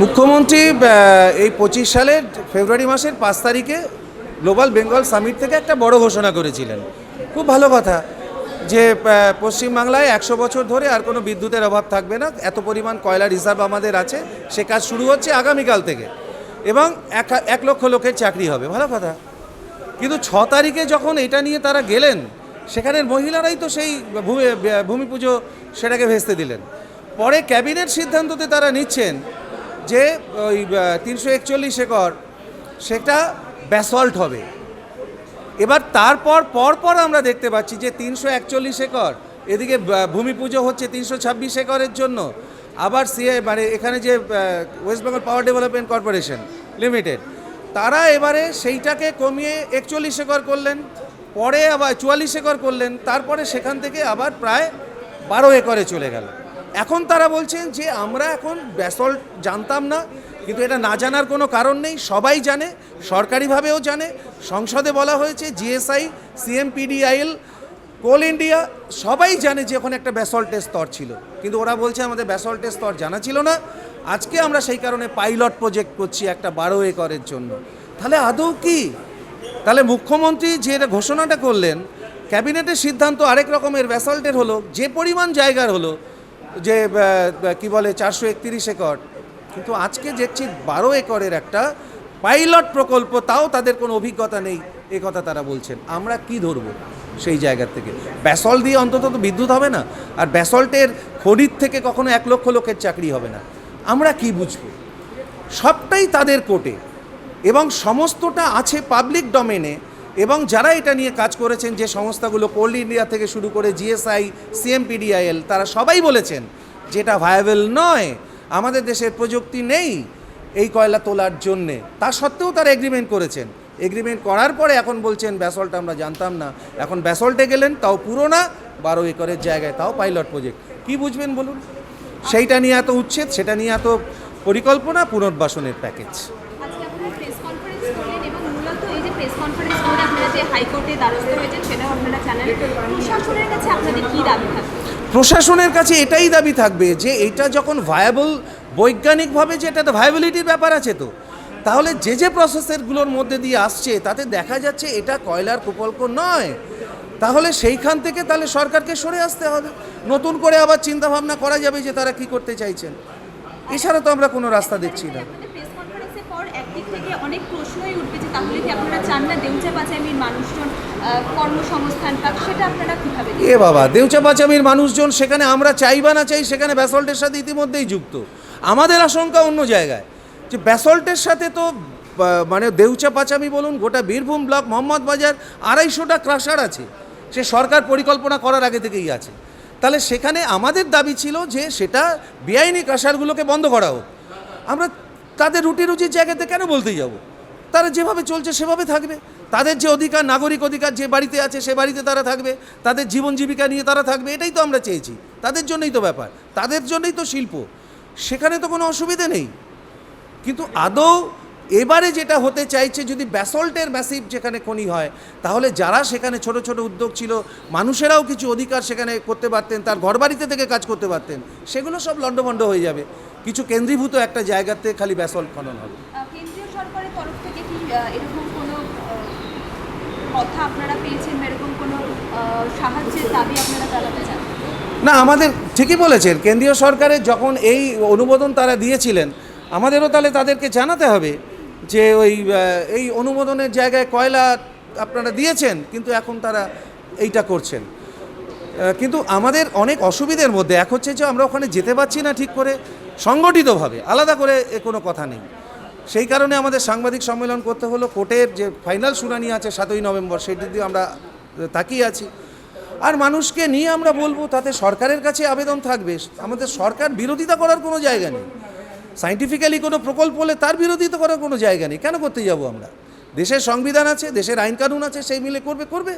মুখ্যমন্ত্রী এই পঁচিশ সালের ফেব্রুয়ারি মাসের পাঁচ তারিখে গ্লোবাল বেঙ্গল সামিট থেকে একটা বড় ঘোষণা করেছিলেন। খুব ভালো কথা যে পশ্চিমবাংলায় একশো বছর ধরে আর কোনো বিদ্যুতের অভাব থাকবে না, এত পরিমাণ কয়লা রিজার্ভ আমাদের আছে, সে কাজ শুরু হচ্ছে আগামীকাল থেকে এবং এক এক লক্ষ লোকের চাকরি হবে, ভালো কথা। কিন্তু ছ তারিখে যখন এটা নিয়ে তারা গেলেন, সেখানের মহিলারাই তো সেই ভূমি পুজো সেটাকে ভেস্তে দিলেন। পরে ক্যাবিনেট সিদ্ধান্ততে তারা নিচ্ছেন যে ওই তিনশো একচল্লিশ একর, সেটা ব্যাসল্ট হবে। এবার তারপর, পরপর আমরা দেখতে পাচ্ছি যে তিনশো একচল্লিশ একর, এদিকে ভূমি পুজো হচ্ছে তিনশো ছাব্বিশ একরের জন্য। আবার সিএ মানে এখানে যে West Bengal power development corporation limited তারা এবারে সেইটাকে কমিয়ে একচল্লিশ একর করলেন, পরে আবার চুয়াল্লিশ একর করলেন, তারপরে সেখান থেকে আবার প্রায় বারো একরে চলে গেল। এখন তারা বলছেন যে আমরা এখন ব্যাসল্ট জানতাম না, কিন্তু এটা না জানার কোনো কারণ নেই, সবাই জানে, সরকারিভাবেও জানে। সংসদে বলা হয়েছে জিএসআই সিএমপিডিআইএল কোল ইন্ডিয়া, সবাই জানে যে ওখানে একটা ব্যাসল্টের স্তর ছিল। কিন্তু ওরা বলছে আমাদের ব্যাসল্টের স্তর জানা ছিল না। আজকে আমরা সেই কারণে পাইলট প্রজেক্ট করছি একটা বারো একরের জন্য। তাহলে আদৌ কি? তাহলে মুখ্যমন্ত্রী যে এটা ঘোষণাটা করলেন, ক্যাবিনেটের সিদ্ধান্ত আরেক রকমের, ব্যাসল্টের হলো, যে পরিমাণ জায়গার হলো যে কি বলে, চারশো একত্রিশ একর। কিন্তু আজকে দেখছি বারো একরের একটা পাইলট প্রকল্প, তাও তাদের কোনো অভিজ্ঞতা নেই, এ কথা তারা বলছেন। আমরা কি ধরবো সেই জায়গার থেকে? ব্যাসল্ট দিয়ে অন্তত তো বিদ্যুৎ হবে না, আর ব্যাসল্টের খনির থেকে কখনো এক লক্ষ লোকের চাকরি হবে না। আমরা কি বুঝব? সবটাই তাদের কোর্টে এবং সমস্তটা আছে পাবলিক ডোমেনে এবং যারা এটা নিয়ে কাজ করেছেন, যে সংস্থাগুলো কোল ইন্ডিয়া থেকে শুরু করে জিএসআই, সিএমপিডিআইএল, তারা সবাই বলেছেন যেটা ভায়াবল নয়, আমাদের দেশের প্রযুক্তি নেই এই কয়লা তোলার জন্যে। তা সত্ত্বেও তারা এগ্রিমেন্ট করেছেন। এগ্রিমেন্ট করার পরে এখন বলছেন, ব্যাসল্ট আমরা জানতাম না। এখন ব্যাসল্টে গেলেন, তাও পুরো না বারো একরের জায়গায়, তাও পাইলট প্রজেক্ট কি বুঝবেন বলুন? সেইটা নিয়ে এত উচ্ছেদ, সেটা নিয়ে এত পরিকল্পনা, পুনর্বাসনের প্যাকেজ আজকে আপনারা প্রেস কনফারেন্স করলেন এবং মূলত এই যে প্রেস কনফারেন্স করে আপনারা যে হাইকোর্টে দ্বারস্থ হয়েছেন সেটাও আপনারা জানালেন প্রশাসনের কাছে আপনাদের কী দাবি থাকবে? প্রশাসনের কাছে এটাই দাবি থাকবে যে এটা যখন ভায়াবল বৈজ্ঞানিকভাবে যে এটা ভায়াবিলিটির ব্যাপার আছে তো তাহলে যে যে প্রসেসেরগুলোর মধ্যে দিয়ে আসছে তাতে দেখা যাচ্ছে এটা কয়লার প্রকল্প নয়। তাহলে সেইখান থেকে তাহলে সরকারকে সরে আসতে হবে। নতুন করে আবার চিন্তা ভাবনা করা যাবে যে তারা কি করতে চাইছেন। এছাড়া তো আমরা কোনো রাস্তা দেখছি না। থেকে অনেক প্রশ্নই উঠবে যে তাহলে কি আপনারা চান না দেউচা পাচামির মানুষজন এ বাবা দেউচা পাচামির মানুষজন সেখানে আমরা চাই বা না চাই, সেখানে ব্যাসল্টের সাথে ইতিমধ্যেই যুক্ত। আমাদের আশঙ্কা অন্য জায়গায়, যে ব্যাসল্টের সাথে তো মানে দেউচা পাচামি বলুন, গোটা বীরভূম ব্লক, মোহাম্মদ বাজার, আড়াইশোটা ক্রাশার আছে। সে সরকার পরিকল্পনা করার আগে থেকেই আছে। তাহলে সেখানে আমাদের দাবি ছিল যে সেটা বেআইনি ক্রাশারগুলোকে বন্ধ করা হোক। আমরা তাদের রুটি রুচির জায়গাতে কেন বলতে যাব? তারা যেভাবে চলছে, সেভাবে থাকবে। তাদের যে অধিকার, নাগরিক অধিকার যে বাড়িতে আছে, সে বাড়িতে তারা থাকবে। তাদের জীবন জীবিকা নিয়ে তারা থাকবে, এটাই তো আমরা চেয়েছি। তাদের জন্যই তো ব্যাপার। তাদের জন্যই তো শিল্প। সেখানে তো কোনো অসুবিধে নেই। কিন্তু আদৌ এবারে যেটা হতে চাইছে, যদি ব্যাসল্টের ম্যাসিভ যেখানে খনি হয়, তাহলে যারা সেখানে ছোট ছোট উদ্যোগ ছিল, মানুষেরাও কিছু অধিকার সেখানে করতে পারতেন, তার ঘরবাড়িতে থেকে কাজ করতে পারতেন, সেগুলো সব লণ্ডভণ্ড হয়ে যাবে। কিছু কেন্দ্রীভূত একটা জায়গাতে খালি ব্যাসল্ট খনন হবে আহ, কেন্দ্রীয় সরকারের তরফ থেকে কি আহ, এরকম কোনো কথা আপনারা পেয়েছেন এরকম কোনো সাহায্যের দাবি আপনারা জানাতে চান? না, আমাদের ঠিকই বলেছেন, কেন্দ্রীয় সরকারের যখন এই অনুমোদন তারা দিয়েছিলেন, আমাদেরও তাহলে তাদেরকে জানাতে হবে যে ওই এই অনুমোদনের জায়গায় কয়লা আপনারা দিয়েছেন, কিন্তু এখন তারা এইটা করছেন। কিন্তু আমাদের অনেক অসুবিধের মধ্যে, এক হচ্ছে যে আমরা ওখানে যেতে পারছি না ঠিক করে, সংগঠিতভাবে, আলাদা করে কোনো কথা নেই। সেই কারণে আমাদের সাংবাদিক সম্মেলন করতে হলো। কোর্টের যে ফাইনাল শুনানি আছে সাতই নভেম্বর সেটির দিয়ে আমরা তাকিয়ে আছি। আর মানুষকে নিয়ে আমরা বলব, তাতে সরকারের কাছে আবেদন থাকবে। আমাদের সরকার বিরোধিতা করার কোনো জায়গা নেই। সাইন্টিফিক্যালি কোনো প্রকল্প হলে তার বিরোধিতা করার কোনো জায়গা নেই। কেন করতে যাব আমরা? দেশের সংবিধান আছে, দেশের আইন কানুন আছে, সেই মিলে করবে করবে।